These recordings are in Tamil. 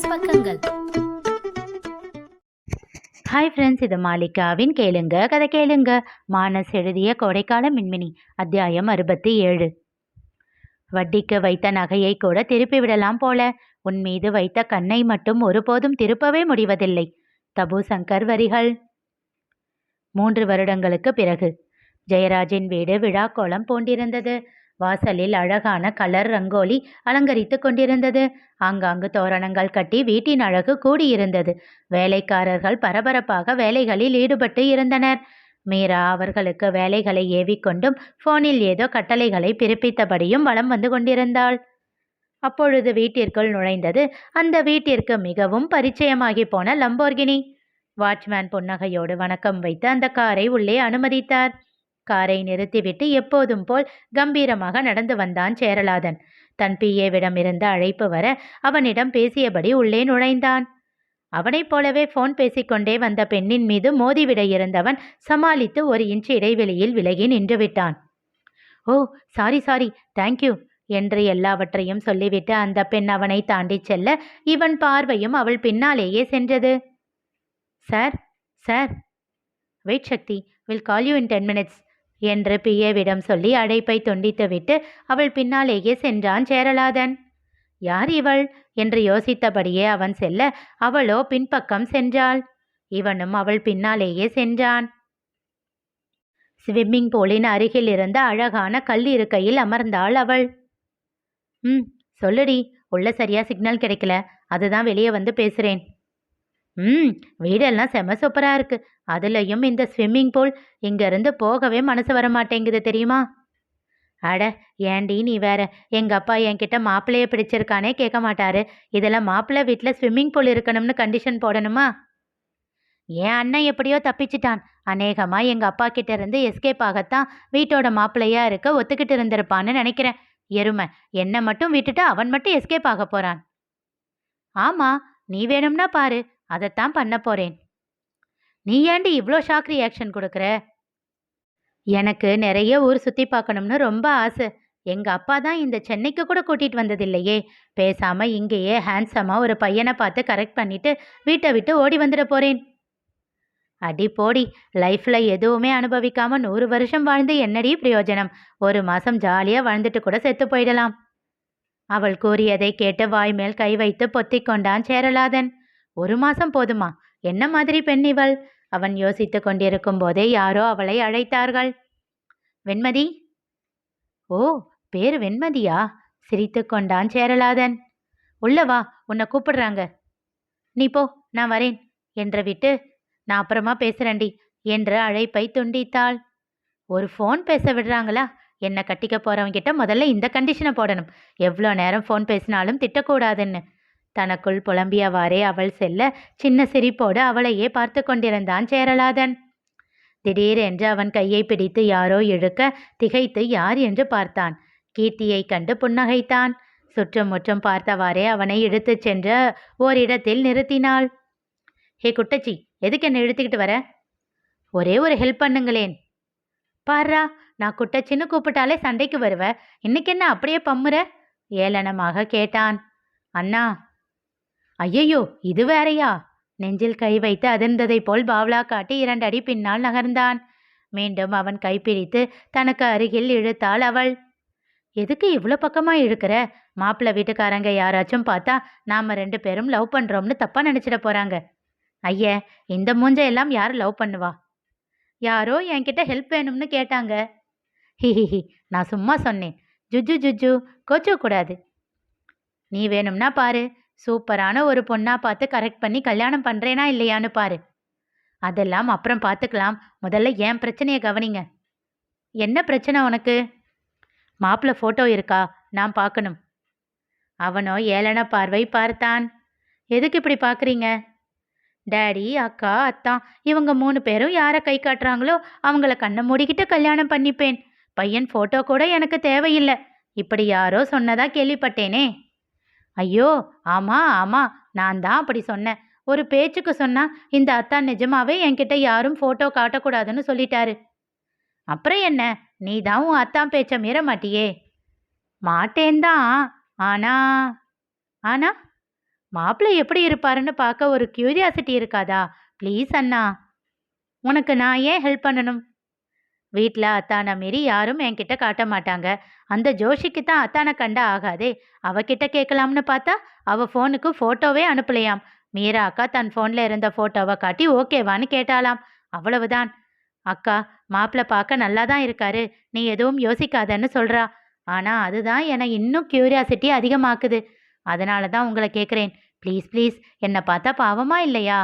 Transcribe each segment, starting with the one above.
பிசினஸ் பக்கங்கள். ஹாய் ஃப்ரெண்ட்ஸ் இது மாலிகாவின் கேளுங்க கதை கேளுங்க. மானஸ் எழுதிய கோடைக்கால மின்மினி அத்தியாயம் அறுபத்தி ஏழு. வட்டிக்கு வைத்த நகையை கூட திருப்பி விடலாம் போல. உன் மீது வைத்த கண்ணை மட்டும் ஒருபோதும் திருப்பவே முடிவதில்லை. தபு சங்கர் வரிகள். மூன்று வருடங்களுக்கு பிறகு ஜெயராஜின் வீடு விழாக்கோலம் பூண்டிருந்தது. வாசலில் அழகான கலர் ரங்கோலி அலங்கரித்து கொண்டிருந்தது. ஆங்காங்கு தோரணங்கள் கட்டி வீட்டின் அழகு கூடியிருந்தது. வேலைக்காரர்கள் பரபரப்பாக வேலைகளில் ஈடுபட்டு இருந்தனர். மீரா அவர்களுக்கு வேலைகளை ஏவிக்கொண்டும் போனில் ஏதோ கட்டளைகளை பிறப்பித்தபடியும் வலம் வந்து கொண்டிருந்தாள். அப்பொழுது வீட்டிற்குள் நுழைந்தது அந்த வீட்டிற்கு மிகவும் பரிச்சயமாகி போன லம்போர்கினி. வாட்ச்மேன் புன்னகையோடு வணக்கம் வைத்து அந்த காரை உள்ளே அனுமதித்தார். காரை நிறுத்திவிட்டு எப்போதும் போல் கம்பீரமாக நடந்து வந்தான் சேரலாதன். தன் பிஏவிடம் இருந்து அழைப்பு வர அவனிடம் பேசியபடி உள்ளே நுழைந்தான். அவனைப் போலவே போன் பேசிக்கொண்டே வந்த பெண்ணின் மீது மோதிவிட இருந்தவன் சமாளித்து ஒரு இன்ச் இடைவெளியில் விலகி நின்றுவிட்டான். ஓ சாரி சாரி தேங்க்யூ என்று எல்லாவற்றையும் சொல்லிவிட்டு அந்த பெண் அவனை தாண்டிச் செல்ல இவன் பார்வையும் அவள் பின்னாலேயே சென்றது. Sir sir wait Shakti will call you in ten minutes என்று பிஏவிடம் சொல்லி அடைப்பை துண்டித்துவிட்டு அவள் பின்னாலேயே சென்றான் சேரலாதன். யார் இவள்? என்று யோசித்தபடியே அவன் செல்ல அவளோ பின்பக்கம் சென்றாள். இவனும் அவள் பின்னாலேயே சென்றான். ஸ்விம்மிங் பூலின் அருகில் இருந்த அழகான கல் இருக்கையில் அமர்ந்தாள் அவள். ம் சொல்லுடி. உள்ள சரியா சிக்னல் கிடைக்கல. அதுதான் வெளியே வந்து பேசுறேன். ம் வீடெல்லாம் செம சூப்பராக இருக்குது அதுலேயும் இந்த ஸ்விம்மிங் பூல் இங்கேருந்து போகவே மனசு வர மாட்டேங்குது தெரியுமா? அட ஏண்டி நீ வேற? எங்கள் அப்பா என்கிட்ட மாப்பிள்ளைய பிடிச்சிருக்கானே கேட்க மாட்டாரு. இதெல்லாம் மாப்பிள்ளை வீட்டில் ஸ்விம்மிங் பூல் இருக்கணும்னு கண்டிஷன் போடணுமா? என் அண்ணன் எப்படியோ தப்பிச்சிட்டான். அநேகமாக எங்கள் அப்பா கிட்ட இருந்து எஸ்கேப் ஆகத்தான் வீட்டோட மாப்பிள்ளையா இருக்க ஒத்துக்கிட்டு இருந்திருப்பான்னு நினைக்கிறேன். எருமை என்னை மட்டும் விட்டுட்டு அவன் மட்டும் எஸ்கேப் ஆக போகிறான் ஆமாம் நீ வேணும்னா பாரு. அதைத்தான் பண்ண போறேன். நீ ஏண்டி இவ்வளோ ஷாக் ரியாக்ஷன் கொடுக்குற? எனக்கு நிறைய ஊர் சுற்றி பார்க்கணும்னு ரொம்ப ஆசை. எங்கள் அப்பா தான் இந்த சென்னைக்கு கூட கூட்டிகிட்டு வந்ததில்லையே. பேசாமல் இங்கேயே ஹேண்ட்ஸமாக ஒரு பையனை பார்த்து கரெக்ட் பண்ணிட்டு வீட்டை விட்டு ஓடி வந்துட போகிறேன் அடி போடி லைஃப்பில் எதுவுமே அனுபவிக்காமல் நூறு வருஷம் வாழ்ந்து என்னடி பிரயோஜனம்? ஒரு மாதம் ஜாலியாக வாழ்ந்துட்டு கூட செத்து போயிடலாம். அவள் கூறியதை கேட்டு வாய் மேல் கை வைத்து பொத்திக் கொண்டான் சேரலாதன். ஒரு மாசம் போதுமா? என்ன மாதிரி பெண் இவள்? அவன் யோசித்து கொண்டிருக்கும் போதே யாரோ அவளை அழைத்தார்கள். வெண்மதி? ஓ பேர் வெண்மதியா? சிரித்து கொண்டான் சேரலாதன். உள்ள வா உன்னை கூப்பிடுறாங்க. நீ போ நான் வரேன் என்று விட்டு நான் அப்புறமா பேசுறேன்டி என்று அழைப்பை துண்டித்தாள். ஒரு ஃபோன் பேச விடுறாங்களா? என்னை கட்டிக்க போறவங்கிட்ட முதல்ல இந்த கண்டிஷனை போடணும். எவ்வளோ நேரம் ஃபோன் பேசினாலும் திட்டக்கூடாதுன்னு. தனக்குள் புலம்பியவாறே அவள் செல்ல சின்ன சிரிப்போடு அவளையே பார்த்து கொண்டிருந்தான் சேரலாதன். திடீரென்று அவன் கையை பிடித்து யாரோ இழுக்க திகைத்து யார் என்று பார்த்தான். கீர்த்தியை கண்டு புன்னகைத்தான். சுற்றமுற்றம் பார்த்தவாறே அவனை இழுத்துச் சென்ற ஓரிடத்தில் நிறுத்தினாள். ஹே குட்டச்சி எதுக்கு என்னை இழுத்துக்கிட்டு வர? ஒரே ஒரு ஹெல்ப் பண்ணுங்களேன். பாரா நான் குட்டச்சின்னு கூப்பிட்டாலே சண்டைக்கு வருவ. இன்னைக்கு என்ன அப்படியே பம்முற? ஏளனமாக கேட்டான். அண்ணா ஐயையோ இது வேறையா? நெஞ்சில் கை வைத்து அதிர்ந்ததைப் போல் பாவ்லா காட்டி இரண்டடி பின்னால் நகர்ந்தான். மீண்டும் அவன் கைப்பிடித்து தனக்கு அருகில் இழுத்தாள் அவள். எதுக்கு இவ்வளோ பக்கமா இழுக்கிற? மாப்பிள்ளை வீட்டுக்காரங்க யாராச்சும் பார்த்தா நாம ரெண்டு பேரும் லவ் பண்றோம்னு தப்பா நினைச்சிட போறாங்க. ஐய இந்த மூஞ்சையெல்லாம் யார் லவ் பண்ணுவா? யாரோ என்கிட்ட ஹெல்ப் வேணும்னு கேட்டாங்க. ஹிஹிஹி நான் சும்மா சொன்னேன். ஜுஜு ஜுஜு கோச்சோ கூடாது. நீ வேணும்னா பாரு. சூப்பரான ஒரு பொண்ணா பார்த்து கரெக்ட் பண்ணி கல்யாணம் பண்றேனா இல்லையான்னு பாரு. அதெல்லாம் அப்புறம் பார்த்துக்கலாம். முதல்ல என் பிரச்சனையை கவனிங்க. என்ன பிரச்சனை உனக்கு? மாப்பிள்ளை ஃபோட்டோ இருக்கா? நான் பார்க்கணும். அவனோ ஏளன பார்வை பார்த்தான். எதுக்கு இப்படி பார்க்குறீங்க? டேடி அக்கா அத்தான் இவங்க மூணு பேரும் யாரை கை காட்டுறாங்களோ அவங்கள கண்ணை மூடிக்கிட்டு கல்யாணம் பண்ணிப்பேன். பையன் ஃபோட்டோ கூட எனக்கு தேவையில்லை. இப்படி யாரோ சொன்னதா கேள்விப்பட்டேனே. ஐயோ ஆமா ஆமா நான் தான் அப்படி சொன்னேன். ஒரு பேச்சுக்கு சொன்னா இந்த அத்தா நிஜமாவே என்கிட்ட யாரும் ஃபோட்டோ காட்டக்கூடாதுன்னு சொல்லிட்டாரு. அப்புறம் என்ன? நீ தான் உன் அத்தான் பேச்ச மீற மாட்டியே. மாட்டேன்தான் ஆனா ஆனா மாப்பிள்ளை எப்படி இருப்பாருன்னு பார்க்க ஒரு கியூரியாசிட்டி இருக்காதா? ப்ளீஸ் அண்ணா. உனக்கு நான் ஏன் ஹெல்ப் பண்ணணும்? வீட்டில் அத்தானை மீறி யாரும் என்கிட்ட காட்ட மாட்டாங்க. அந்த ஜோஷிக்கு தான் அத்தானை கண்டா ஆகாதே. அவகிட்ட கேட்கலாம்னு பார்த்தா அவ ஃபோனுக்கு ஃபோட்டோவே அனுப்பலையாம். மீரா அக்கா தன் ஃபோனில் இருந்த ஃபோட்டோவை காட்டி ஓகேவான்னு கேட்டாலாம் அவ்வளவுதான். அக்கா மாப்பிள்ளை பார்க்க நல்லா தான் இருக்காரு. நீ எதுவும் யோசிக்காதன்னு சொல்கிறா ஆனால் அதுதான் என்னை இன்னும் கியூரியாசிட்டி அதிகமாக்குது. அதனால தான் உங்களை கேட்குறேன். Please please. என்னை பார்த்தா பாவமா இல்லையா?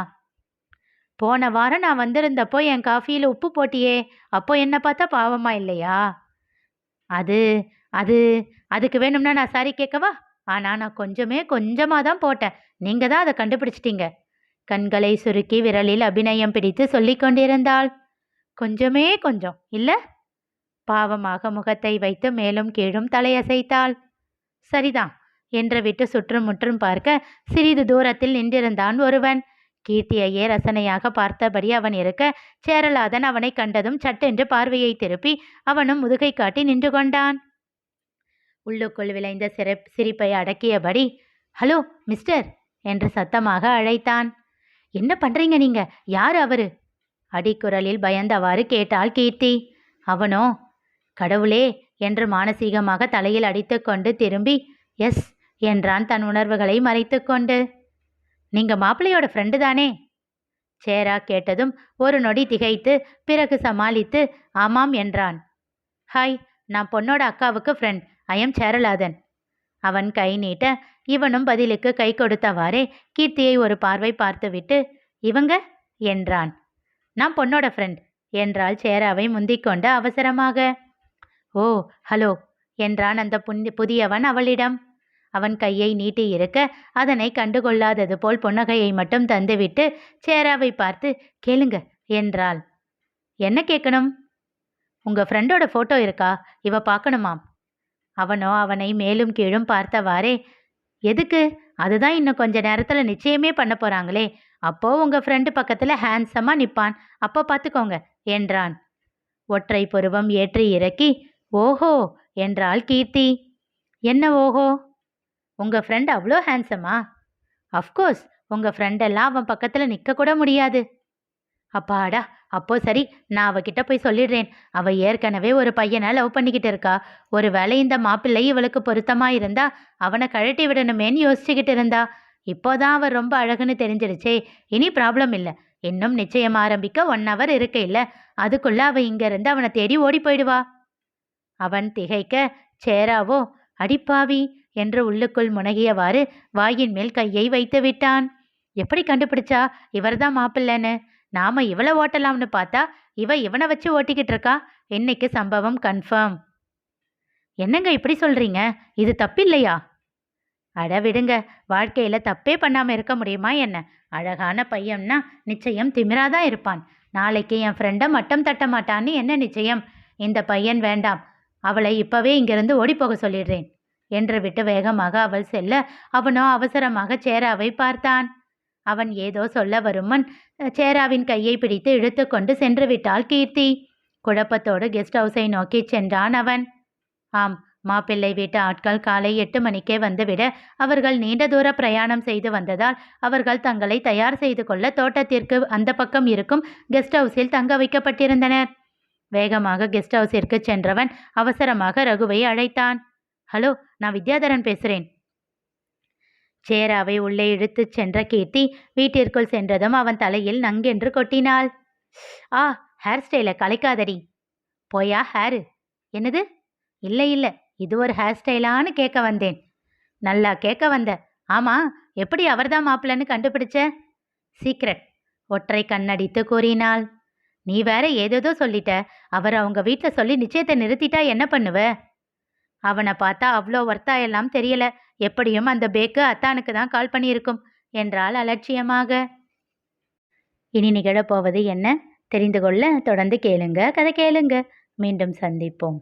போன வாரம் நான் வந்திருந்தப்போ என் காஃபியில் உப்பு போட்டியே அப்போ என்னை பார்த்தா பாவமா இல்லையா? அது அது அதுக்கு வேணும்னா நான் சாரி கேட்கவா? ஆனால் நான் கொஞ்சமே கொஞ்சமாக தான் போட்டேன். நீங்கள் தான் அதை கண்டுபிடிச்சிட்டீங்க. கண்களை சுருக்கி விரலில் அபிநயம் பிடித்து சொல்லிக் கொண்டிருந்தாள். கொஞ்சமே கொஞ்சம் இல்லை? பாவமாக முகத்தை வைத்து மேலும் கீழும் தலையசைத்தாள். சரிதான் என்று விட்டு சுற்றும் முற்றும் பார்க்க சிறிது தூரத்தில் நின்றிருந்தான் ஒருவன். கீர்த்தியையே ரசனையாக பார்த்தபடி அவன் இருக்க சேரலாதன் அவனை கண்டதும் சட்டென்று பார்வையை திருப்பி அவனும் முதுகை காட்டி நின்று கொண்டான். உள்ளுக்குள் விளைந்த சிறப் சிரிப்பை அடக்கியபடி ஹலோ மிஸ்டர் என்று சத்தமாக அழைத்தான். என்ன பண்றீங்க நீங்க? யார் அவரு? அடிக்குரலில் பயந்தவாறு கேட்டாள் கீர்த்தி. அவனோ? கடவுளே என்று மானசீகமாக தலையில் அடித்துக்கொண்டு திரும்பி எஸ் என்றான் தன் உணர்வுகளை மறைத்துக்கொண்டு நீங்க மாப்பிள்ளையோட ஃப்ரெண்டு தானே? சேரா கேட்டதும் ஒரு நொடி திகைத்து பிறகு சமாளித்து ஆமாம் என்றான். ஹாய் நான் பொண்ணோட அக்காவுக்கு ஃப்ரெண்ட் ஐ எம் சேரலாதன். அவன் கை நீட்ட இவனும் பதிலுக்கு கை கொடுத்தவாறே கீர்த்தியை ஒரு பார்வை பார்த்துவிட்டு இவங்க? என்றான். நான் பொண்ணோட ஃப்ரெண்ட் என்றாள் சேராவை முந்திக்கொண்டு அவசரமாக. ஓ ஹலோ என்றான் அந்த புதியவன் அவளிடம். அவன் கையை நீட்டி இருக்க அதனை கண்டுகொள்ளாதது போல் புன்னகையை மட்டும் தந்துவிட்டு சேராவை பார்த்து கேளுங்க என்றாள். என்ன கேட்கணும்? உங்க ஃப்ரெண்டோட ஃபோட்டோ இருக்கா? இவ பார்க்கணுமாம். அவனோ அவனை மேலும் கீழும் பார்த்தவாறே. எதுக்கு? அதுதான் இன்னும் கொஞ்ச நேரத்துல நிச்சயமே பண்ண போறாங்களே. அப்போ உங்க ஃப்ரெண்டு பக்கத்துல ஹேண்ட்ஸமா நிப்பான். அப்போ பார்த்துக்கோங்க என்றான். ஒற்றை புருவம் ஏற்றி இறக்கி ஓஹோ என்றாள் கீர்த்தி. என்ன ஓஹோ? உங்கள் ஃப்ரெண்ட் அவ்வளோ ஹேண்ட்ஸமா அஃப்கோர்ஸ் உங்கள் ஃப்ரெண்டெல்லாம் அவன் பக்கத்தில் நிற்கக்கூட முடியாது. அப்பாடா அப்போ சரி நான் அவகிட்ட போய் சொல்லிடுறேன். அவ ஏற்கனவே ஒரு பையனை லவ் பண்ணிக்கிட்டு இருக்கா. ஒருவேளை இந்த மாப்பிள்ளை இவளுக்கு பொருத்தமா இருந்தா அவனை கழட்டி விடணுமேன்னு யோசிச்சுக்கிட்டு இருந்தா. இப்போதான் அவர் ரொம்ப அழகுன்னு தெரிஞ்சிருச்சே இனி ப்ராப்ளம் இல்லை. இன்னும் நிச்சயம் ஆரம்பிக்க ஒன் ஹவர் இருக்க இல்லை. அதுக்குள்ள அவ இங்கேருந்து அவனை தேடி ஓடி போயிடுவா. அவன் திகைக்க சேராவோ? அடிப்பாவி என்று உள்ளுக்குள் முனகியவாறு வாயின் மேல் கையை வைத்து விட்டான். எப்படி கண்டுபிடிச்சா? இவர்தான் மாப்பிள்ளன்னு. நாம இவளை ஓட்டலாம்னு பார்த்தா இவ இவனை வச்சு ஓட்டிக்கிட்டு இருக்கா? இன்னைக்கு சம்பவம் கன்ஃபார்ம் என்னங்க இப்படி சொல்றீங்க? இது தப்பில்லையா? அட விடுங்க. வாழ்க்கையில தப்பே பண்ணாம இருக்க முடியுமா என்ன? அழகான பையன்னா நிச்சயம் திமிராதான் இருப்பான். நாளைக்கு என் ஃப்ரெண்டை மட்டம் தட்ட மாட்டான்னு என்ன நிச்சயம்? இந்த பையன் வேண்டாம். அவளை இப்பவே இங்கிருந்து ஓடிப்போக சொல்லிடுறேன். என்று விட்டு வேகமாக அவள் செல்ல அவனோ அவசரமாக சேராவை பார்த்தான். அவன் ஏதோ சொல்ல வருமன் சேராவின் கையை பிடித்து இழுத்துக்கொண்டு சென்று விட்டாள் கீர்த்தி. குழப்பத்தோடு கெஸ்ட் ஹவுஸை நோக்கி சென்றான் அவன். ஆம் மாப்பிள்ளை வீட்டு ஆட்கள் காலை எட்டு மணிக்கே வந்துவிட அவர்கள் நீண்ட தூர பிரயாணம் செய்து வந்ததால் அவர்கள் தங்களை தயார் செய்து கொள்ள தோட்டத்திற்கு அந்த பக்கம் இருக்கும் கெஸ்ட் ஹவுஸில் தங்க வைக்கப்பட்டிருந்தனர். வேகமாக கெஸ்ட் ஹவுஸிற்கு சென்றவன் அவசரமாக ரகுவை அழைத்தான். ஹலோ நான் வித்யாதரன் பேசுகிறேன் சேராவை உள்ளே இழுத்துச் சென்ற கீர்த்தி வீட்டிற்குள் சென்றதும் அவன் தலையில் நங்கென்று கொட்டினாள். ஆ ஹேர் ஸ்டைலை கலைக்காதடி. போயா ஹேரு என்னது? இல்லை இல்லை. இது ஒரு ஹேர் ஸ்டைலான்னு கேட்க வந்தேன். நல்லா கேட்க வந்த. ஆமாம் எப்படி அவர்தான் மாப்பிள்ளன்னு கண்டுபிடிச்ச? சீக்ரெட் ஒற்றை கண்ணடித்து கூறினாள். நீ வேற ஏதேதோ சொல்லிட்ட. அவர் அவங்க வீட்டில் சொல்லி நிச்சயத்தை நிறுத்திட்டா என்ன பண்ணுவ? அவனை பார்த்தா அவ்வளோ ஒர்த்தா எல்லாம் தெரியல. எப்படியும் அந்த பேக்கு அத்தானுக்கு தான் கால் பண்ணியிருக்கும் என்றால் அலட்சியமாக. இனி நிகழப்போவது என்ன? தெரிந்து கொள்ள தொடர்ந்து கேளுங்க. கதை கேளுங்க. மீண்டும் சந்திப்போம்.